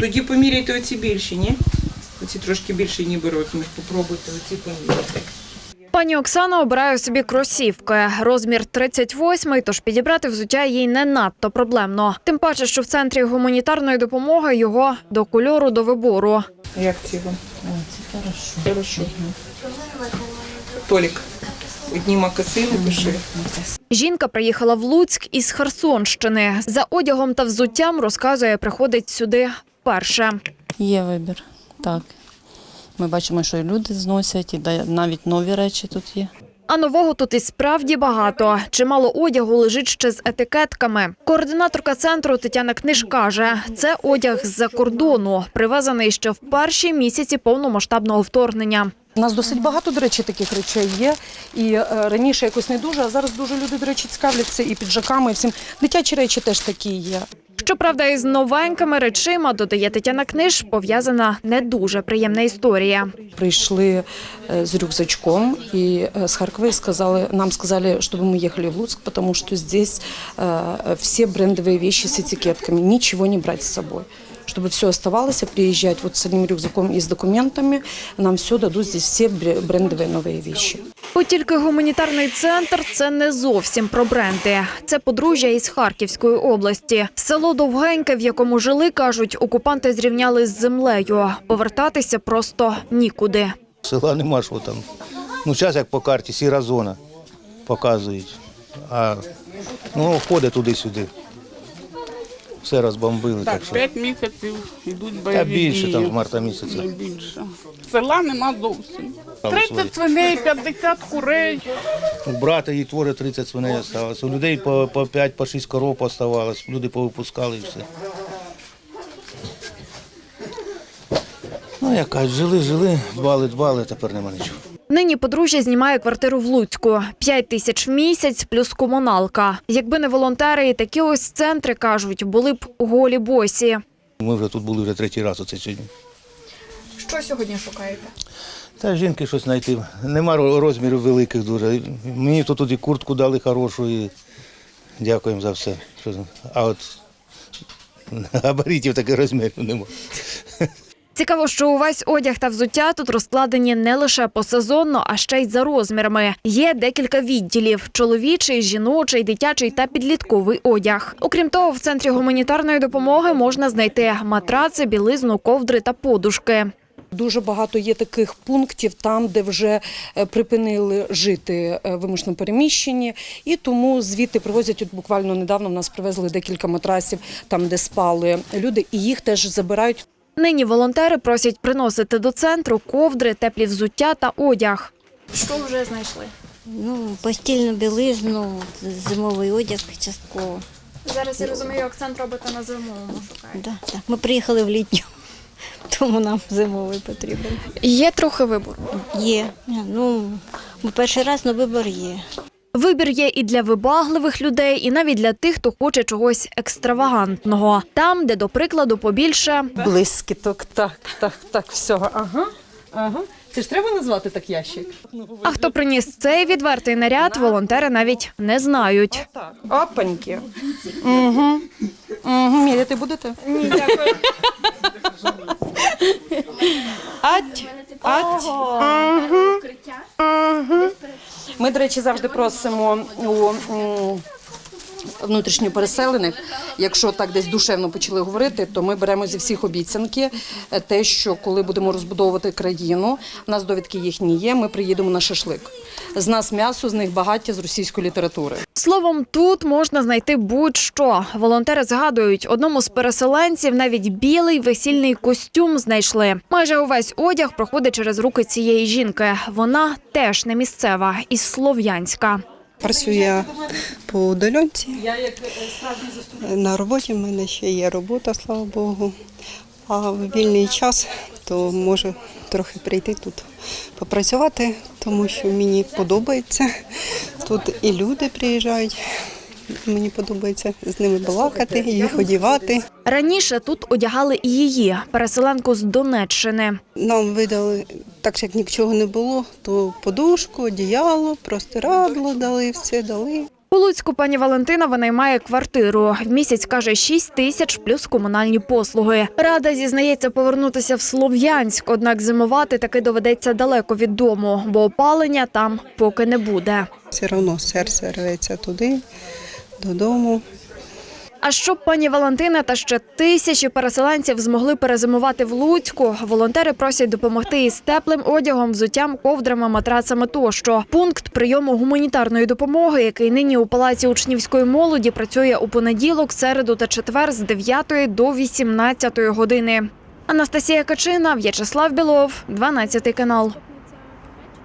Тоді поміряйте оці більші, ні? Оці трошки більші, ніби розмір. Попробуйте оці поміряти. Пані Оксана обирає собі кросівки. Розмір 38, тож підібрати взуття їй не надто проблемно. Тим паче, що в центрі гуманітарної допомоги його до кольору до вибору. Як ці вам? це хорошо. Хорошо. Толік, одні макасини пиши. Жінка приїхала в Луцьк із Херсонщини. За одягом та взуттям розказує, приходить сюди вперше. Є вибір, так. Ми бачимо, що і люди зносять, і навіть нові речі тут є. А нового тут і справді багато. Чимало одягу лежить ще з етикетками. Координаторка центру Тетяна Книж каже, це одяг з-за кордону, привезений ще в перші місяці повномасштабного вторгнення. У нас досить багато, до речі, таких речей є. І е, раніше якось не дуже, а зараз дуже люди, до речі, цікавляться і піджаками, і всім. Дитячі речі теж такі є. Щоправда, із новенькими речима, додає Тетяна Книж, пов'язана не дуже приємна історія. Прийшли е, з рюкзачком і е, з Харкова и сказали, нам сказали, чтобы мы ехали в Луцк, потому что здесь э, все брендовые вещи с этикетками, ничего не брать с собой. Чтобы все оставалось, а приезжать вот с одним рюкзаком и с документами, нам все дадут здесь все бре- брендовые новые вещи. От тільки гуманітарний центр це не зовсім про бренди. Це подружжя із Харківської області. Село Довгеньке, в якому жили, кажуть, окупанти зрівняли з землею. Повертатися просто нікуди. Села нема що там. Ну, зараз як по карті, сіра зона показують. А ну, ходить туди-сюди. Все розбомбили, так Так, що. п'ять місяців йдуть бойові Та більше дії. там з марта місяця. Не більше. Села нема зовсім. Там 30 свиней, 50 курей. У брата її твори 30 свиней залишилось. У людей по, по 5, по 6 коров оставалось. Люди повипускали і все. Ну, як кажуть, жили, жили, дбали, дбали, тепер нема нічого. Нині подружжя знімає квартиру в Луцьку. П'ять тисяч в місяць плюс комуналка. Якби не волонтери, і такі ось центри кажуть, були б голі босі. Ми вже тут були вже третій раз оце сьогодні. Що сьогодні шукаєте? Та жінки щось знайти. Нема розмірів великих дуже. Мені тут і куртку дали хорошу, і дякуємо за все. А от габаритів таких розмірів немає. Цікаво, що увесь одяг та взуття тут розкладені не лише посезонно, а ще й за розмірами. Є декілька відділів: чоловічий, жіночий, дитячий та підлітковий одяг. Окрім того, в центрі гуманітарної допомоги можна знайти матраци, білизну, ковдри та подушки. Дуже багато є таких пунктів там, де вже е, припинили жити е, вимушено переміщені, і тому звідти привозять. От буквально недавно в нас привезли декілька матрасів, там де спали люди, і їх теж забирають. Нині волонтери просять приносити до центру ковдри, теплі взуття та одяг. Що вже знайшли? Ну, постільну білизну, зимовий одяг частково. Зараз я розумію, акцент робите на зимовому шукаєте. Да, так. Ми приїхали в літню, тому нам зимовий потрібен. Є трохи вибору. Є. Ну, ми перший раз, але вибір є. Вибір є і для вибагливих людей, і навіть для тих, хто хоче чогось екстравагантного. Там, де, до прикладу, побільше Блискіток, так, так, так, всього. Ага, ага. Це ж треба назвати так ящик. А хто приніс цей відвертий наряд, волонтери навіть не знають. Так, опаньки. Угу. Угу. Міряти будете? Ні, дякую. Ать, ать. Угу. Угу. Ми, до речі, завжди просимо у внутрішньо переселених, якщо так десь душевно почали говорити, то ми беремо зі всіх обіцянки е, те, що коли будемо розбудовувати країну, у нас довідки їхні є, ми приїдемо на шашлик. З нас м'ясо, з них багаття з російської літератури. Словом, тут можна знайти будь-що. Волонтери згадують, одному з переселенців навіть білий весільний костюм знайшли. Майже увесь одяг проходить через руки цієї жінки. Вона теж не місцева із Слов'янська. Працюю по удаленці. На роботі в мене ще є робота, слава Богу. А в вільний час то можу трохи прийти тут попрацювати, тому що мені подобається. Тут і люди приїжджають. Мені подобається з ними балакати, їх одягати. Раніше тут одягали і її, переселенку з Донеччини. Нам видали, так як нічого не було, то подушку, одіяло, простирадло дали, все дали. У Луцьку пані Валентина винаймає квартиру. В місяць каже 6 тисяч плюс комунальні послуги. Рада зізнається повернутися в Слов'янськ, однак зимувати таки доведеться далеко від дому, бо опалення там поки не буде. Все одно серце рветься туди, додому. А щоб пані Валентина та ще тисячі переселенців змогли перезимувати в Луцьку, волонтери просять допомогти із теплим одягом, взуттям, ковдрами, матрацами тощо. Пункт прийому гуманітарної допомоги, який нині у палаці учнівської молоді працює у понеділок, середу та четвер з 9 до 18 години. Анастасія Качина, В'ячеслав Білов, 12 канал.